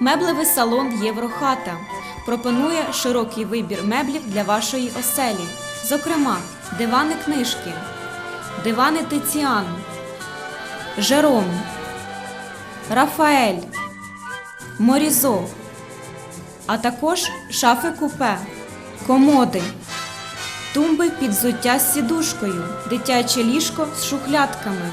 Меблевий салон Єврохата пропонує широкий вибір меблів для вашої оселі. Зокрема, дивани книжки, дивани Тиціан, Жером, Рафаель, Морізо, а також шафи купе, комоди, тумби під взуття з сідушкою, дитяче ліжко з шухлядками.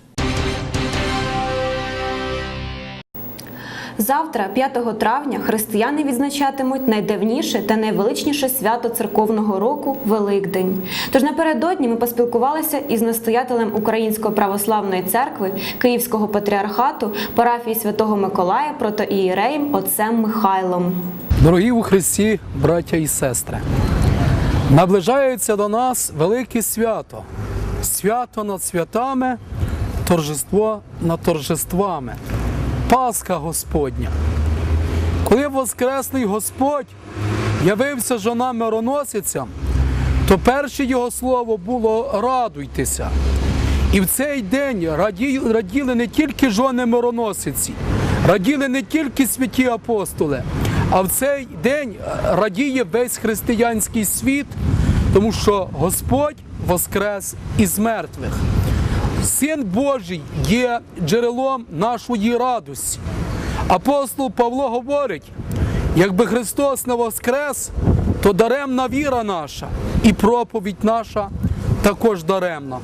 Завтра, 5 травня, християни відзначатимуть найдавніше та найвеличніше свято церковного року Великдень. Тож напередодні ми поспілкувалися із настоятелем Української православної церкви Київського патріархату парафії Святого Миколая протоієреєм отцем Михайлом. Дорогі у Христі, браття і сестри, наближається до нас велике свято, свято над святами, торжество над торжествами, Пасха Господня. Коли Воскресний Господь явився жонам мироносицям, то перше його слово було радуйтеся. І в цей день раділи не тільки жони мироносиці, раділи не тільки святі апостоли, а в цей день радіє весь християнський світ, тому що Господь воскрес із мертвих. Син Божий є джерелом нашої радості. Апостол Павло говорить, якби Христос не воскрес, то даремна віра наша і проповідь наша також даремна.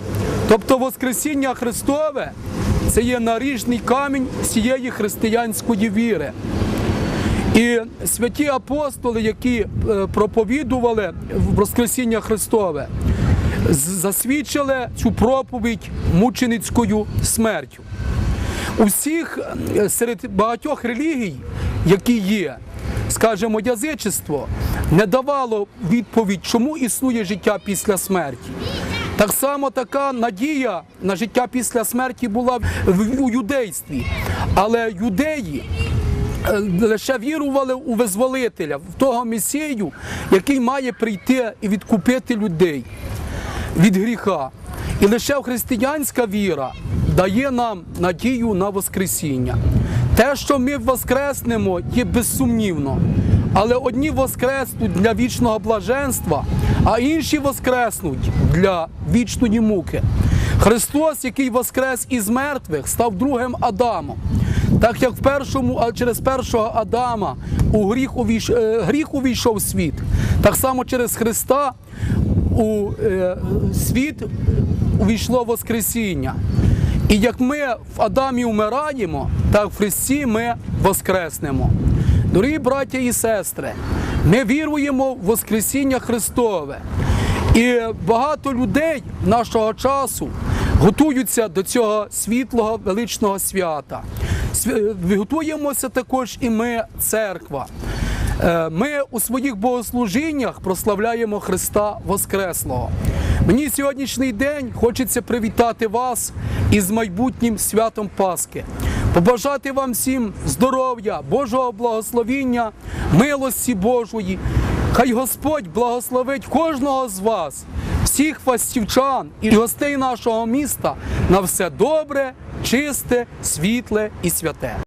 Тобто Воскресіння Христове це є наріжний камінь всієї християнської віри. І святі апостоли, які е, проповідували Воскресіння Христове, засвідчили цю проповідь мученицькою смертю. У всіх е, серед багатьох релігій, які є, скажімо, язичество, не давало відповідь, чому існує життя після смерті. Так само така надія на життя після смерті була у юдействі. Але юдеї е, лише вірували у визволителя, в того месію, який має прийти і відкупити людей від гріха. І лише християнська віра дає нам надію на Воскресіння. Те, що ми воскреснемо, є безсумнівно. Але одні воскреснуть для вічного блаженства, а інші воскреснуть для вічної муки. Христос, який воскрес із мертвих, став другим Адамом. Так як в першому, а через першого Адама у гріх е, гріх увійшов в світ, так само через Христа у е, світ увійшло Воскресіння. І як ми в Адамі вмираємо, так в Христі ми воскреснемо. Дорогі браття і сестри, ми віруємо в Воскресіння Христове. І багато людей нашого часу готуються до цього світлого величного свята. Свя- Готуємося також і ми, церква. Е, Ми у своїх богослужіннях прославляємо Христа Воскреслого. Мені сьогоднішній день хочеться привітати вас із майбутнім святом Пасхи. Побажати вам всім здоров'я, Божого благословіння, милості Божої. Хай Господь благословить кожного з вас, всіх фастівчан і гостей нашого міста на все добре, чисте, світле і святе.